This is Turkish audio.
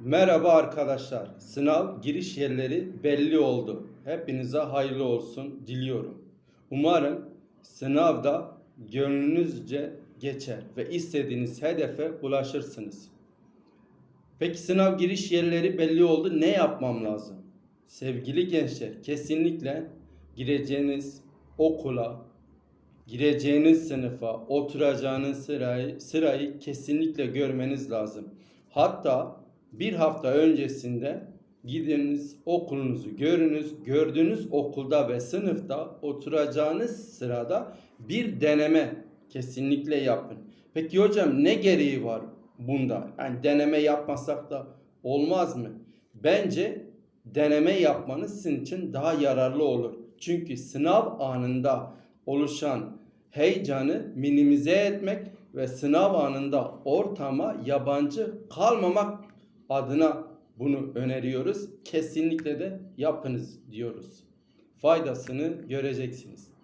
Merhaba arkadaşlar. Sınav giriş yerleri belli oldu. Hepinize hayırlı olsun diliyorum. Umarım sınavda gönlünüzce geçer ve istediğiniz hedefe ulaşırsınız. Peki sınav giriş yerleri belli oldu. Ne yapmam lazım? Sevgili gençler, kesinlikle gireceğiniz okula, gireceğiniz sınıfa, oturacağınız sırayı, sırayı kesinlikle görmeniz lazım. Hatta bir hafta öncesinde gidiniz okulunuzu görünüz. Gördüğünüz okulda ve sınıfta oturacağınız sırada bir deneme kesinlikle yapın. Peki hocam ne gereği var bunda? Yani deneme yapmasak da olmaz mı? Bence deneme yapmanız sizin için daha yararlı olur. Çünkü sınav anında oluşan heyecanı minimize etmek ve sınav anında ortama yabancı kalmamak adına bunu öneriyoruz. Kesinlikle de yapınız diyoruz. Faydasını göreceksiniz.